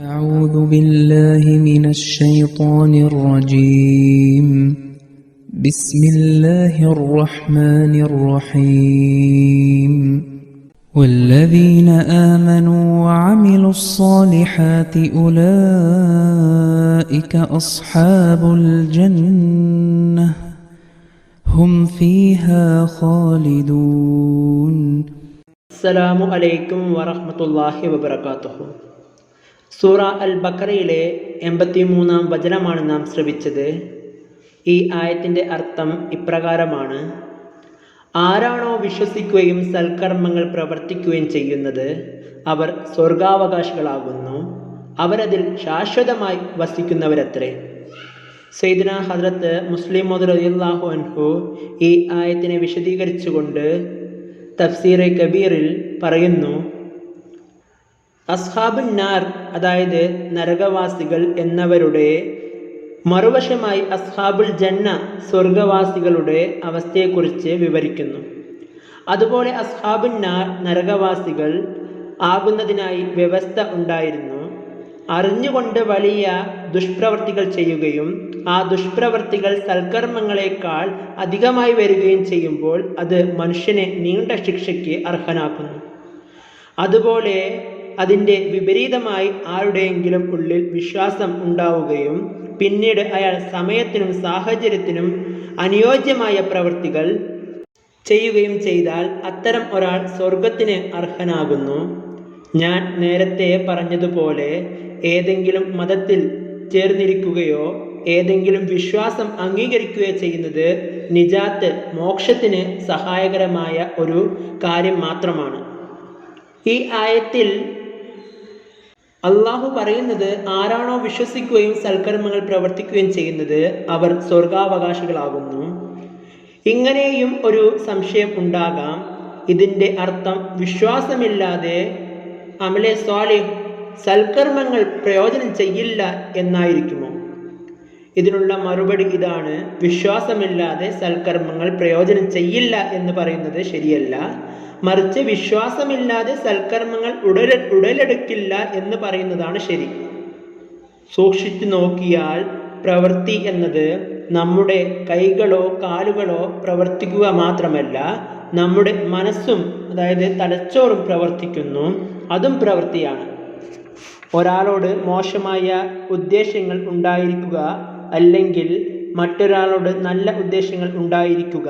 أعوذ بالله من الشيطان الرجيم. بسم الله الرحمن الرحيم. والذين آمنوا وعملوا الصالحات أولئك أصحاب الجنة. هم فيها خالدون. السلام عليكم ورحمة الله وبركاته. സൂറ അൽ ബക്കറയിലെ എൺപത്തി മൂന്നാം വചനമാണ് നാം ശ്രവിച്ചത്. ഈ ആയത്തിന്റെ അർത്ഥം ഇപ്രകാരമാണ്. ആരാണോ വിശ്വസിക്കുകയും സൽക്കർമ്മങ്ങൾ പ്രവർത്തിക്കുകയും ചെയ്യുന്നത് അവർ സ്വർഗാവകാശികളാകുന്നു. അവരതിൽ ശാശ്വതമായി വസിക്കുന്നവരത്രേ. സെയ്ദിന ഹദ്രത്ത് മുസ്ലിം റളിയല്ലാഹു അൻഹു ഈ ആയത്തിനെ വിശദീകരിച്ചുകൊണ്ട് തഫ്സീറെ കബീറിൽ പറയുന്നു അസ്ഹാബുൻ നാർ അതായത് നരകവാസികൾ എന്നവരുടെ മറുവശമായി അസ്ഹാബുൽ ജന്ന സ്വർഗവാസികളുടെ അവസ്ഥയെക്കുറിച്ച് വിവരിക്കുന്നു. അതുപോലെ അസ്ഹാബുൻ നാർ നരകവാസികൾ ആകുന്നതിനായി വ്യവസ്ഥ ഉണ്ടായിരുന്നു. അറിഞ്ഞുകൊണ്ട് വലിയ ദുഷ്പ്രവർത്തികൾ ചെയ്യുകയും ആ ദുഷ്പ്രവർത്തികൾ സൽക്കർമ്മങ്ങളെക്കാൾ അധികമായി വരികയും ചെയ്യുമ്പോൾ അത് മനുഷ്യനെ നീണ്ട ശിക്ഷയ്ക്ക് അർഹനാക്കുന്നു. അതുപോലെ അതിന്റെ വിപരീതമായി ആരുടെയെങ്കിലും ഉള്ളിൽ വിശ്വാസം ഉണ്ടാവുകയും പിന്നീട് അയാൾ സമയത്തിനും സാഹചര്യത്തിനും അനുയോജ്യമായ പ്രവൃത്തികൾ ചെയ്യുകയും ചെയ്താൽ അത്തരം ഒരാൾ സ്വർഗത്തിന് അർഹനാകുന്നു. ഞാൻ നേരത്തെ പറഞ്ഞതുപോലെ ഏതെങ്കിലും മതത്തിൽ ചേർന്നിരിക്കുകയോ ഏതെങ്കിലും വിശ്വാസം അംഗീകരിക്കുകയോ ചെയ്യുന്നത് നിജാത്ത് മോക്ഷത്തിന് സഹായകരമായ ഒരു കാര്യം മാത്രമാണ്. ഈ ആയത്തിൽ അള്ളാഹു പറയുന്നത് ആരാണോ വിശ്വസിക്കുകയും സൽക്കർമ്മങ്ങൾ പ്രവർത്തിക്കുകയും ചെയ്യുന്നത് അവർ സ്വർഗാവകാശികളാകുന്നു. ഇങ്ങനെയും ഒരു സംശയം ഉണ്ടാകാം. ഇതിന്റെ അർത്ഥം വിശ്വാസമില്ലാതെ അമലെ സ്വാലിഹ് സൽക്കർമ്മങ്ങൾ പ്രയോജനം ചെയ്യില്ല എന്നായിരിക്കുമോ? ഇതിനുള്ള മറുപടി ഇതാണ്. വിശ്വാസമില്ലാതെ സൽക്കർമ്മങ്ങൾ പ്രയോജനം ചെയ്യില്ല എന്ന് പറയുന്നത് ശരിയല്ല. മറിച്ച് വിശ്വാസമില്ലാതെ സൽക്കർമ്മങ്ങൾ ഉടല ഉടലെടുക്കില്ല എന്ന് പറയുന്നതാണ് ശരി. സൂക്ഷിച്ചു നോക്കിയാൽ പ്രവൃത്തി എന്നത് നമ്മുടെ കൈകളോ കാലുകളോ പ്രവർത്തിക്കുക മാത്രമല്ല നമ്മുടെ മനസ്സും അതായത് തലച്ചോറും പ്രവർത്തിക്കുന്നു. അതും പ്രവൃത്തിയാണ്. ഒരാളോട് മോശമായ ഉദ്ദേശങ്ങൾ ഉണ്ടായിരിക്കുക അല്ലെങ്കിൽ മറ്റൊരാളോട് നല്ല ഉദ്ദേശങ്ങൾ ഉണ്ടായിരിക്കുക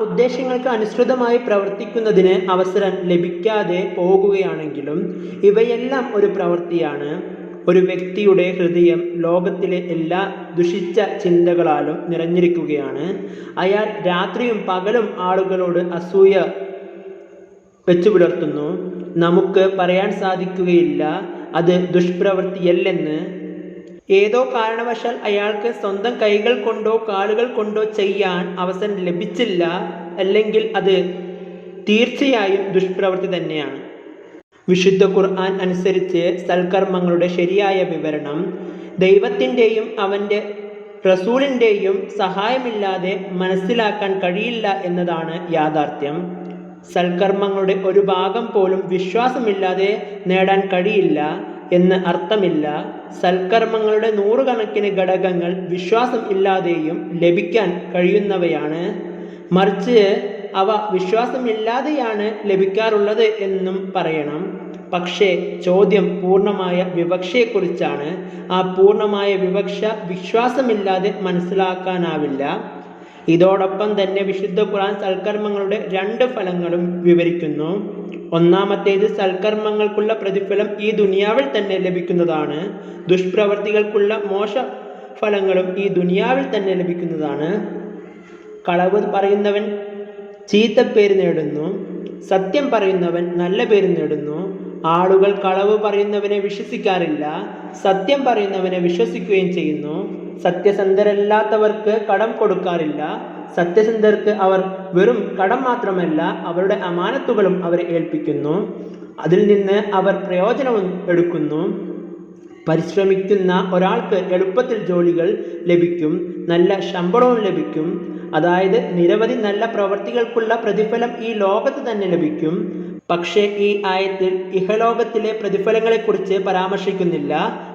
ഉദ്ദേശങ്ങൾക്ക് അനുസൃതമായി പ്രവർത്തിക്കുന്നതിന് അവസരം ലഭിക്കാതെ പോകുകയാണെങ്കിലും ഇവയെല്ലാം ഒരു പ്രവൃത്തിയാണ്. ഒരു വ്യക്തിയുടെ ഹൃദയം ലോകത്തിലെ എല്ലാ ദുഷിച്ച ചിന്തകളാലും നിറഞ്ഞിരിക്കുകയാണ്. അയാൾ രാത്രിയും പകലും ആളുകളോട് അസൂയ വെച്ചു പുലർത്തുന്നു. നമുക്ക് പറയാൻ സാധിക്കുകയില്ല അത് ദുഷ്പ്രവൃത്തിയല്ലെന്ന്. ഏതോ കാരണവശാൽ അയാൾക്ക് സ്വന്തം കൈകൾ കൊണ്ടോ കാലുകൾ കൊണ്ടോ ചെയ്യാൻ അവസരം ലഭിച്ചില്ല അല്ലെങ്കിൽ അത് തീർച്ചയായും ദുഷ്പ്രവൃത്തി തന്നെയാണ്. വിശുദ്ധ ഖുർആൻ അനുസരിച്ച് സൽക്കർമ്മങ്ങളുടെ ശരിയായ വിവരണം ദൈവത്തിന്റെയും അവന്റെ റസൂലിന്റെയും സഹായമില്ലാതെ മനസ്സിലാക്കാൻ കഴിയില്ല എന്നതാണ് യാഥാർത്ഥ്യം. സൽക്കർമ്മങ്ങളുടെ ഒരു ഭാഗം പോലും വിശ്വാസമില്ലാതെ നേടാൻ കഴിയില്ല. എന്ന് അർത്ഥമില്ല. സൽക്കർമ്മങ്ങളുടെ നൂറുകണക്കിന് ഘടകങ്ങൾ വിശ്വാസം ഇല്ലാതെയും ലഭിക്കാൻ കഴിയുന്നവയാണ്. മറിച്ച് അവ വിശ്വാസമില്ലാതെയാണ് ലഭിക്കാറുള്ളത് എന്നും പറയണം. പക്ഷേ ചോദ്യം പൂർണമായ വിവക്ഷയെക്കുറിച്ചാണ്. ആ പൂർണമായ വിവക്ഷ വിശ്വാസമില്ലാതെ മനസ്സിലാക്കാനാവില്ല. ഇതോടൊപ്പം തന്നെ വിശുദ്ധ ഖുർആൻ സൽക്കർമ്മങ്ങളുടെ രണ്ട് ഫലങ്ങളും വിവരിക്കുന്നു. ഒന്നാമത്തേത് സൽക്കർമ്മങ്ങൾക്കുള്ള പ്രതിഫലം ഈ ദുനിയാവിൽ തന്നെ ലഭിക്കുന്നതാണ്. ദുഷ്പ്രവർത്തികൾക്കുള്ള മോശ ഫലങ്ങളും ഈ ദുനിയാവിൽ തന്നെ ലഭിക്കുന്നതാണ്. കളവ് പറയുന്നവൻ ചീത്ത പേര് നേടുന്നു. സത്യം പറയുന്നവൻ നല്ല പേര് നേടുന്നു. ആളുകൾ കളവ് പറയുന്നവനെ വിശ്വസിക്കാറില്ല. സത്യം പറയുന്നവനെ വിശ്വസിക്കുകയും ചെയ്യുന്നു. സത്യസന്ധരല്ലാത്തവർക്ക് കടം കൊടുക്കാറില്ല. സത്യസന്ധർക്ക് അവർ വെറും കടം മാത്രമല്ല അവരുടെ അമാനത്തുകളും അവരെ ഏൽപ്പിക്കുന്നു. അതിൽ നിന്ന് അവർ പ്രയോജനവും എടുക്കുന്നു. പരിശ്രമിക്കുന്ന ഒരാൾക്ക് എളുപ്പത്തിൽ ജോലികൾ ലഭിക്കും നല്ല ശമ്പളവും ലഭിക്കും. അതായത് നിരവധി നല്ല പ്രവർത്തികൾക്കുള്ള പ്രതിഫലം ഈ ലോകത്ത് തന്നെ ലഭിക്കും. പക്ഷേ ഈ ആയത്തിൽ ഇഹലോകത്തിലെ പ്രതിഫലങ്ങളെക്കുറിച്ച് പരാമർശിക്കുന്നില്ല.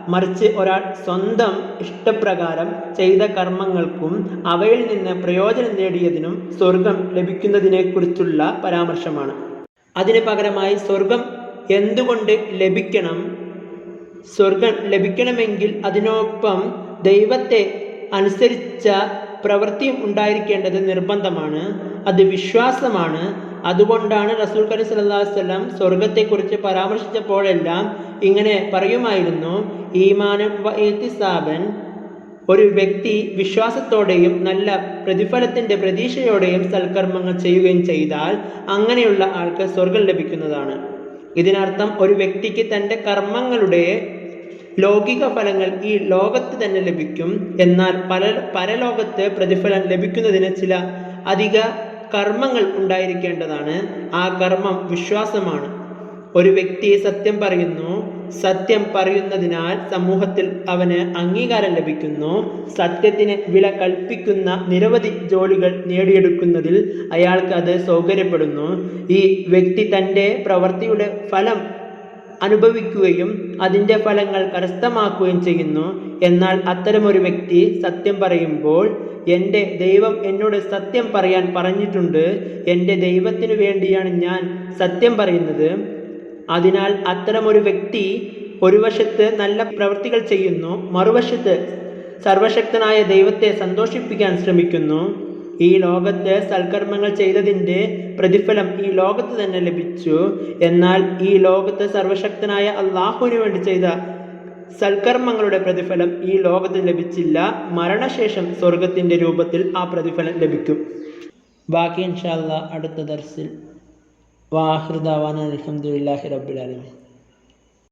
മറിച്ച് ഒരാൾ സ്വന്തം ഇഷ്ടപ്രകാരം ചെയ്ത കർമ്മങ്ങൾക്കും അവയിൽ നിന്ന് പ്രയോജനം നേടിയതിനും സ്വർഗം ലഭിക്കുന്നതിനെക്കുറിച്ചുള്ള പരാമർശമാണ്. അതിന് പകരമായി സ്വർഗം എന്തുകൊണ്ട് ലഭിക്കണം? സ്വർഗം ലഭിക്കണമെങ്കിൽ അതിനൊപ്പം ദൈവത്തെ അനുസരിച്ച പ്രവൃത്തിയും ഉണ്ടായിരിക്കേണ്ടത് നിർബന്ധമാണ്. അത് വിശ്വാസമാണ്. അതുകൊണ്ടാണ് റസൂൽ കരി വസല്ലം സ്വർഗത്തെക്കുറിച്ച് പരാമർശിച്ചപ്പോഴെല്ലാം ഇങ്ങനെ പറയുമായിരുന്നു ഈമാനം വ ഒരു വ്യക്തി വിശ്വാസത്തോടെയും നല്ല പ്രതിഫലത്തിന്റെ പ്രതീക്ഷയോടെയും സൽക്കർമ്മങ്ങൾ ചെയ്യുകയും ചെയ്താൽ അങ്ങനെയുള്ള ആൾക്ക് സ്വർഗം ലഭിക്കുന്നതാണ്. ഇതിനർത്ഥം ഒരു വ്യക്തിക്ക് തന്റെ കർമ്മങ്ങളുടെ ലൗകിക ഫലങ്ങൾ ഈ ലോകത്ത് തന്നെ ലഭിക്കും എന്നാൽ പല പരലോകത്ത് പ്രതിഫലം ലഭിക്കുന്നതിന് ചില അധിക കർമ്മങ്ങൾ ഉണ്ടായിരിക്കേണ്ടതാണ്. ആ കർമ്മം വിശ്വാസമാണ്. ഒരു വ്യക്തി സത്യം പറയുന്നു. സത്യം പറയുന്നതിനാൽ സമൂഹത്തിൽ അവന് അംഗീകാരം ലഭിക്കുന്നു. സത്യത്തിന് വില കൽപ്പിക്കുന്ന നിരവധി ജോലികൾ നേടിയെടുക്കുന്നതിൽ അയാൾക്ക് അത് സൗകര്യപ്പെടുന്നു. ഈ വ്യക്തി തന്റെ പ്രവൃത്തിയുടെ ഫലം അനുഭവിക്കുകയും അതിന്റെ ഫലങ്ങൾ കരസ്ഥമാക്കുകയും ചെയ്യുന്നു. എന്നാൽ അത്തരമൊരു വ്യക്തി സത്യം പറയുമ്പോൾ എന്റെ ദൈവം എന്നോട് സത്യം പറയാൻ പറഞ്ഞിട്ടുണ്ട്. എന്റെ ദൈവത്തിനു വേണ്ടിയാണ് ഞാൻ സത്യം പറയുന്നത്. അതിനാൽ അത്തരമൊരു വ്യക്തി ഒരു വശത്ത് നല്ല പ്രവൃത്തികൾ ചെയ്യുന്നു മറുവശത്ത് സർവശക്തനായ ദൈവത്തെ സന്തോഷിപ്പിക്കാൻ ശ്രമിക്കുന്നു. ഈ ലോകത്ത് സൽക്കർമ്മങ്ങൾ ചെയ്തതിന്റെ പ്രതിഫലം ഈ ലോകത്ത് തന്നെ ലഭിച്ചു. എന്നാൽ ഈ ലോകത്ത് സർവശക്തനായ അള്ളാഹുവിന് വേണ്ടി ചെയ്ത സൽക്കർമ്മങ്ങളുടെ പ്രതിഫലം ഈ ലോകത്ത് ലഭിച്ചില്ല. മരണശേഷം സ്വർഗത്തിന്റെ രൂപത്തിൽ ആ പ്രതിഫലം ലഭിക്കും. ബാക്കി ഇൻഷാല്ല അടുത്ത ദർസിൽ. വാഹൃദാവാൻ അലഹമുല്ലാഹി റബ്ബുലാലമി